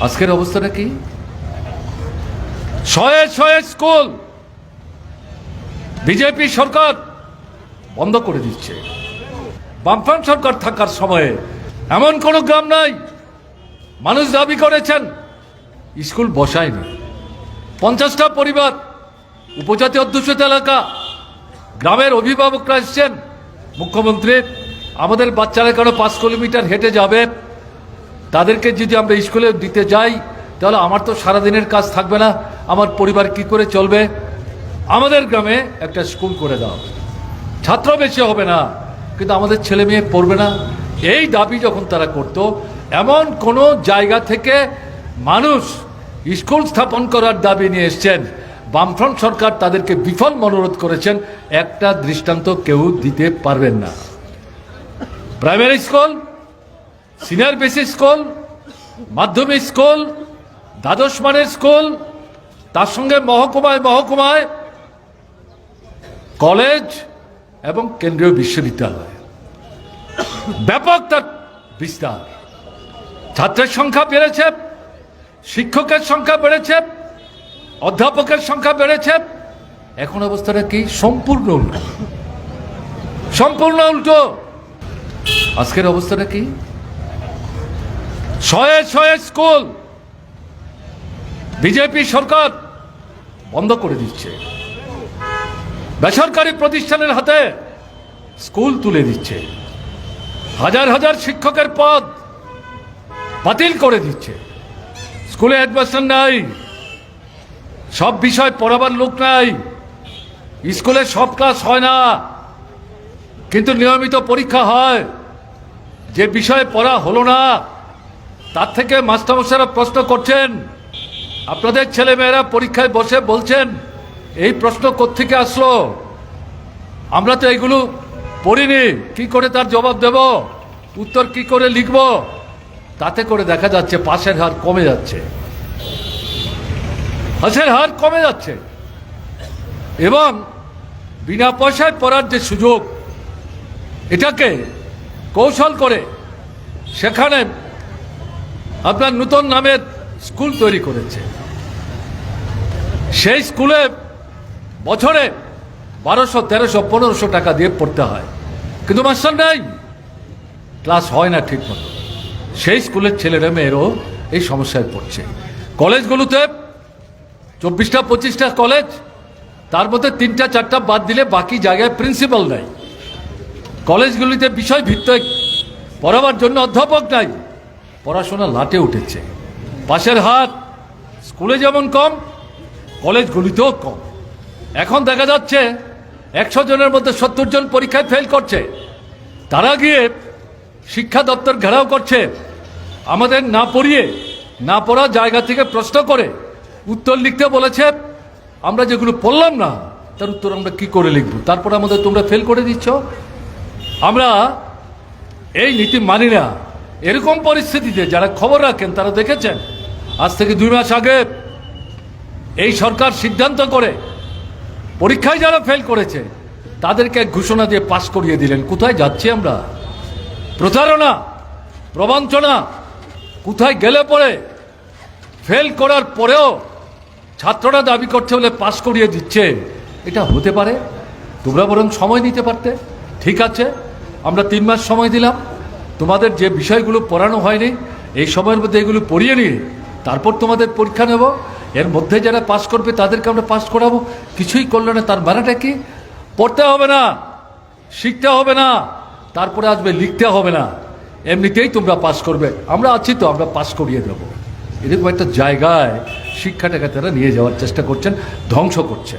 আজকের অবস্থাটা কি? শয়ে শয়ে স্কুল। বিজেপি সরকার বন্ধ করে দিচ্ছে। বামফ্রন্ট সরকার থাকার সময়ে এমন কোনো গ্রাম নাই। মানুষ দাবি করেছেন, স্কুল বসায়নি। পঞ্চাশটা পরিবার উপজাতি অধ্যুষিত এলাকা, গ্রামের অভিভাবকরা এসছেন। মুখ্যমন্ত্রী, আমাদের বাচ্চারা কেন পাঁচ কিলোমিটার হেঁটে যাবে? তাদেরকে যদি আমরা স্কুলে দিতে যাই, তাহলে আমার তো সারাদিনের কাজ থাকবে না। আমার পরিবার কি করে চলবে? আমাদের গ্রামে একটা স্কুল করে দাও। ছাত্র বেশি হবে না, কিন্তু আমাদের ছেলে মেয়ে পড়বে না। এই দাবি যখন তারা করত, এমন কোনো জায়গা থেকে মানুষ স্কুল স্থাপন করার দাবি নিয়ে এসছেন। বামফ্রন্ট সরকার তাদেরকে বিফল মনোরোধ করেছেন। একটা দৃষ্টান্ত কেউ দিতে পারবেন না। Primary school senior basic school, মাধ্যমিক স্কুল, দ্বাদশ মানের স্কুল, তার সঙ্গে মহকুমায় মহকুমায় কলেজ এবং কেন্দ্রীয় বিশ্ববিদ্যালয়। ব্যাপক তার বিস্তার। ছাত্রের সংখ্যা বেড়েছে, শিক্ষকের সংখ্যা বেড়েছে, অধ্যাপকের সংখ্যা বেড়েছে। এখন অবস্থাটা কি? সম্পূর্ণ উল্টো। সম্পূর্ণ উল্টো। আজকের অবস্থাটা কি? শয়ে শয়ে স্কুল। বিজেপি সরকার বন্ধ করে দিচ্ছে। বেসরকারি প্রতিষ্ঠানের হাতে স্কুল তুলে দিচ্ছে। হাজার হাজার শিক্ষকের পদ বাতিল করে দিচ্ছে। স্কুলে অ্যাডমিশন নাই। সব বিষয় পড়াবার লোক নাই। স্কুলে সব ক্লাস হয় না। কিন্তু নিয়মিত পরীক্ষা হয়। যে বিষয়ে পড়া হলো না তার থেকে মাস্টারমশাইরা প্রশ্ন করছেন, আপনাদের ছেলেমেয়েরা পরীক্ষায় বসে বলছেন, এই প্রশ্ন কোত্থেকে আসলো? আমরা তো এগুলো পড়িনি, কি করে তার জবাব দেব? উত্তর কি করে লিখব? তাতে করে দেখা যাচ্ছে পাশের হার কমে যাচ্ছে। পাশের হার কমে যাচ্ছে। এবং বিনা পয়সায় পড়ার যে সুযোগ, এটাকে কৌশল করে সেখানে আপনার নূতন নামের স্কুল তৈরি করেছে। সেই স্কুলে বছরে বারোশো, তেরোশো, পনেরোশো টাকা দিয়ে পড়তে হয়। কিন্তু মাস্টার নাই। ক্লাস হয় না ঠিক মতো। সেই স্কুলের ছেলেরা, মেয়েরও এই সমস্যায় পড়ছে। কলেজগুলোতে চব্বিশটা, পঁচিশটা কলেজ, তার মধ্যে তিনটা, চারটা বাদ দিলে বাকি জায়গায় প্রিন্সিপাল নাই। কলেজগুলিতে বিষয় ভিত্তিক পড়াবার জন্য অধ্যাপক নাই। পড়াশোনা লাটে উঠেছে। পাশের হাত স্কুলে যেমন কম কলেজগুলিতেও কম। এখন দেখা যাচ্ছে একশো জনের মধ্যে সত্তর জন পরীক্ষায় ফেল করছে। তারা গিয়ে শিক্ষা দপ্তর ঘেরাও করছে। আমাদের না পড়িয়ে, না পড়া জায়গা থেকে প্রশ্ন করে উত্তর লিখতে বলেছে, আমরা যেগুলো পড়লাম না, তার উত্তর আমরা কি করে লিখব? তারপর আমাদের তোমরা ফেল করে দিচ্ছ? আমরা এই নীতি মানি না। এরকম পরিস্থিতিতে যারা খবর রাখেন, তারা দেখেছেন, আজ থেকে দুই মাস আগে এই সরকার সিদ্ধান্ত করে পরীক্ষায় যারা ফেল করেছে, তাদেরকে এক ঘোষণা দিয়ে পাশ করিয়ে দিলেন। কোথায় যাচ্ছি আমরা? প্রতারণা, প্রবঞ্চনা, কোথায় গেলে পরে ফেল করার পরেও ছাত্ররা দাবি করছে বলে পাশ করিয়ে দিচ্ছে? এটা হতে পারে। তোমরা বরং সময় নিতে পারতে। ঠিক আছে, আমরা তিন মাস সময় দিলাম। তোমাদের যে বিষয়গুলো পড়ানো হয়নি, এই সময়ের মধ্যে এগুলো পড়িয়ে নিয়ে তারপর তোমাদের পরীক্ষা নেব। এর মধ্যে যারা পাশ করবে তাদেরকে আমরা পাশ করাবো। কিছুই করল না, তার মানেটা কি? পড়তে হবে না, শিখতে হবে না, তারপরে আসবে লিখতে হবে না। এমনিতেই তোমরা পাশ করবে। আমরা আছি তো, আমরা পাশ করিয়ে দেবো। এরকম একটা জায়গায় শিক্ষাটাকে তারা নিয়ে যাওয়ার চেষ্টা করছেন, ধ্বংস করছে